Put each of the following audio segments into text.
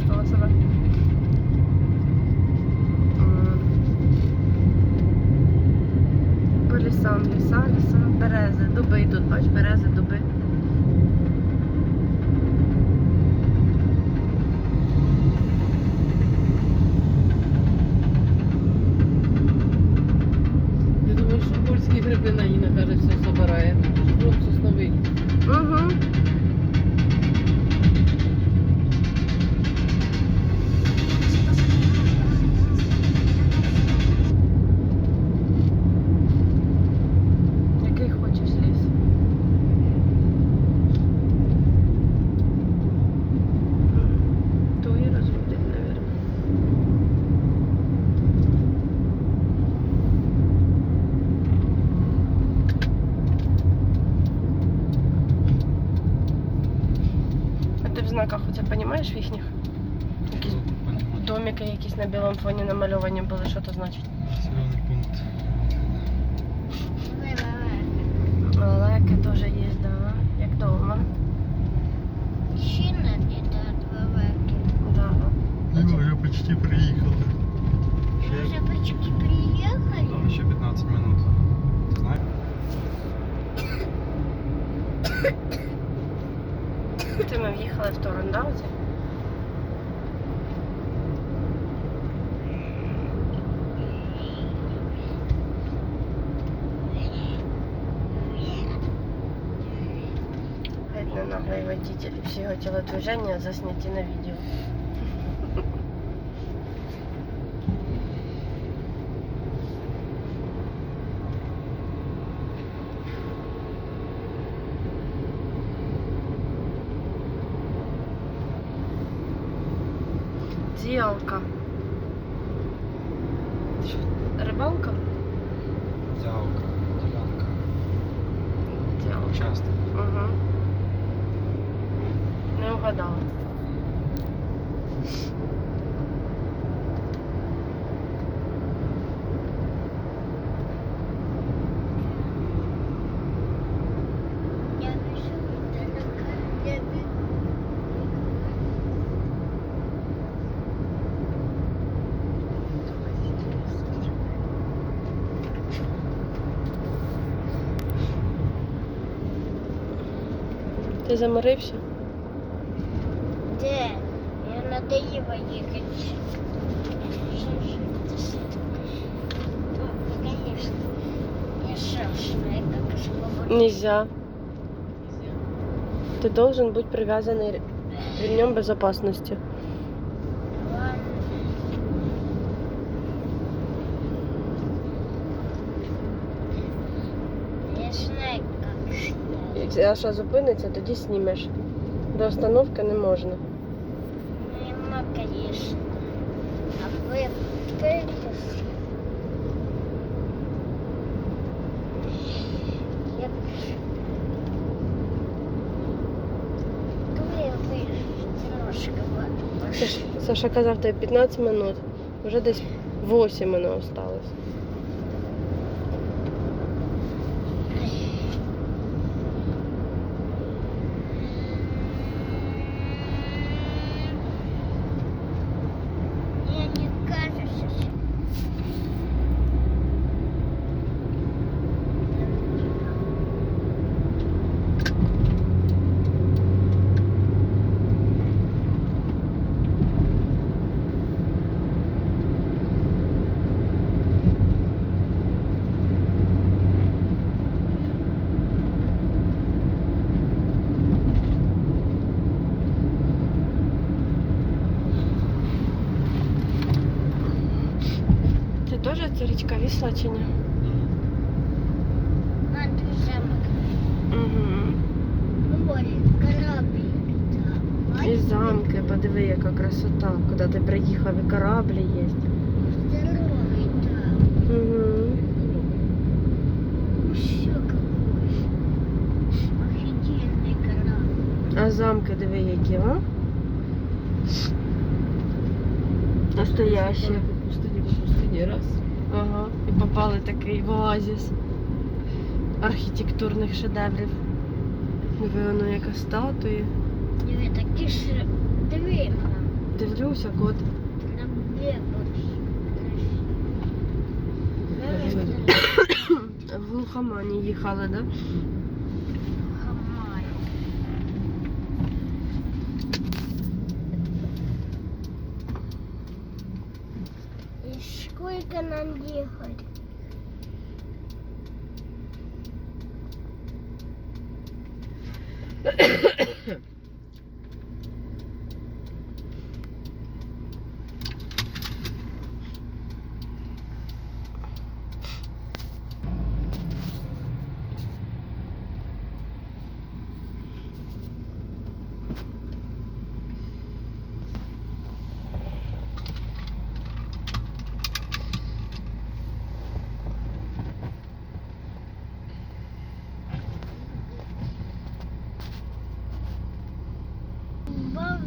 вдома почувствувала себе. По ліса, ліса, берези, дуби тут, бач, берези, дуби. знаках оце розумієш в їхніх? Якісь домики якісь на білому фоні намальовані були, що то значить? Зеленый пункт. Лелеки теж є, да. Як вдома. Щина где-то от Ваваки. Да. Мы уже почти приехали. Мы уже Еще, почти приехали. да, еще 15 минут. Знаешь? Ти ми в'їхали в Торандауті. Геть не наглий водитель. Всі його телодвиження засняті на відео. Діалка. Що, Рибалка? Ялка, ділянка. Діалка. участок. Угу. Не угадала. Я вижу далеко. Я вижу. Ти заморився? Где? Я надоело ехать. Что же это с Ну, конечно. Я шершная, как свобода. Нельзя. Ты должен быть привязанный ре- ремнем безопасности. Якщо Аша зупиниться, тоді знімеш. До остановки не можна. Нема, конечно. А ладно. Саш- Саша казав, тебе 15 минут. Вже десь 8 мене осталось. Я не кажется. Ти теж ця річка вісла чи ні? Надо замок. Угу. Море, корабль. Да. І замки, подиви, яка красота. Куди ти приїхав, і кораблі є. Здоровый, да. Угу. Еще какой. Офигенный корабль. А замки диви, які, а? Настоящі. По пустині, по пустині, раз. Ага. І попали такий в оазіс. архітектурних шедеврів. Диви, воно яка статуя. Диви, такі ж. Диви. Дивлюся, кот. В глухомані їхали, да? Хамай. И сколько нам ехать?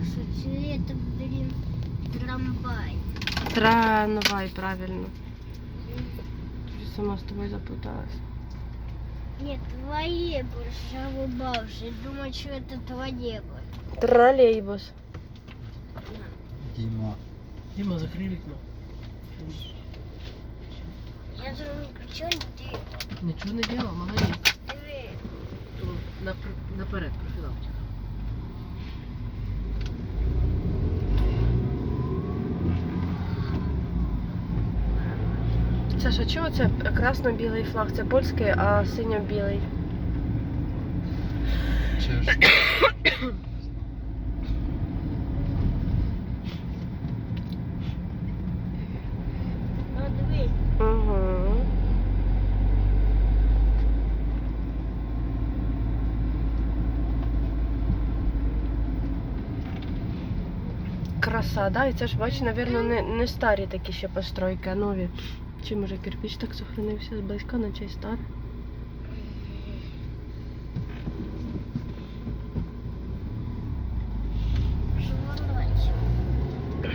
Бабушка, или это, блин, трамвай? Трамвай, правильно. Сама з тобою запуталась. Нет, твои больше, а у бабушки. Думаю, что это твои были. Тролейбус. Діма. Діма, закрий вікно. Я думаю, что ты? Нічого не діла, молодець. Диви. То напр- Наперед профілактика. Саша, чого це красно-білий флаг? Це польський, а синьо-білий. Краса, да? І це ж, бач, напевно, не, не старі такі ще постройки, а нові. Чи може кирпич так сохранився зблизька, наче на старий? Жвачка.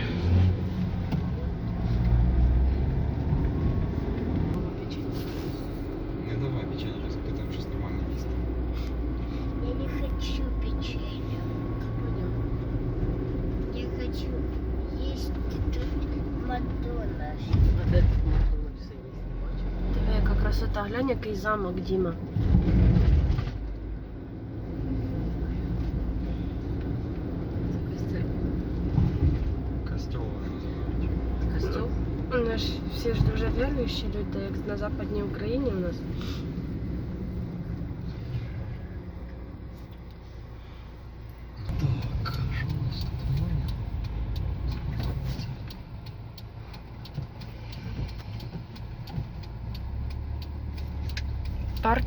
Не давай печенье, зараз питаємо щось нормальне їсти. Я не хочу печенье. Я хочу есть тут Макдональдс. А де тут можна все є, не бачу. Диви, красота. Глянь, який замок, Діма. Костьол називають. Костюм. У нас всі ж дуже віруючі люди, як на Западній Україні у нас.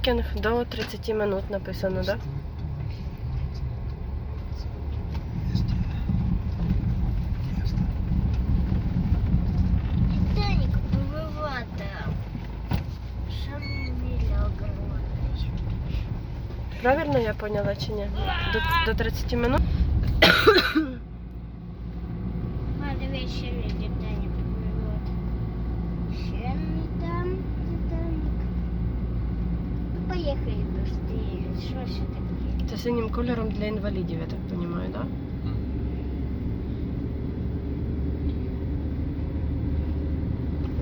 Паркінг до 30 минут написано, так? Да? Правильно я поняла чи ні? До, до 30 минут? Це синім кольором для інвалідів, я так так? Да?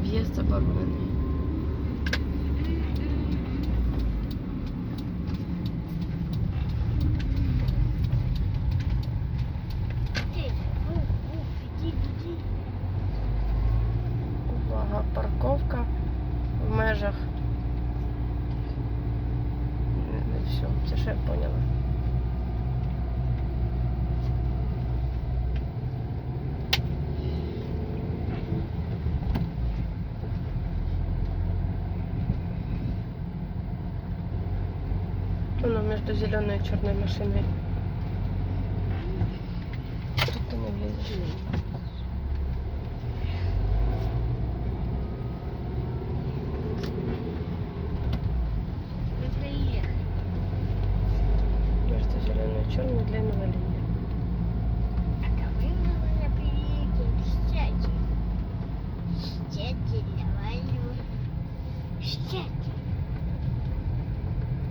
В'їзд заборонений. Парковка в межах. Не, не все, це ще я поняла. Воно между зеленой и черной машиной. Тут ты не влезешь.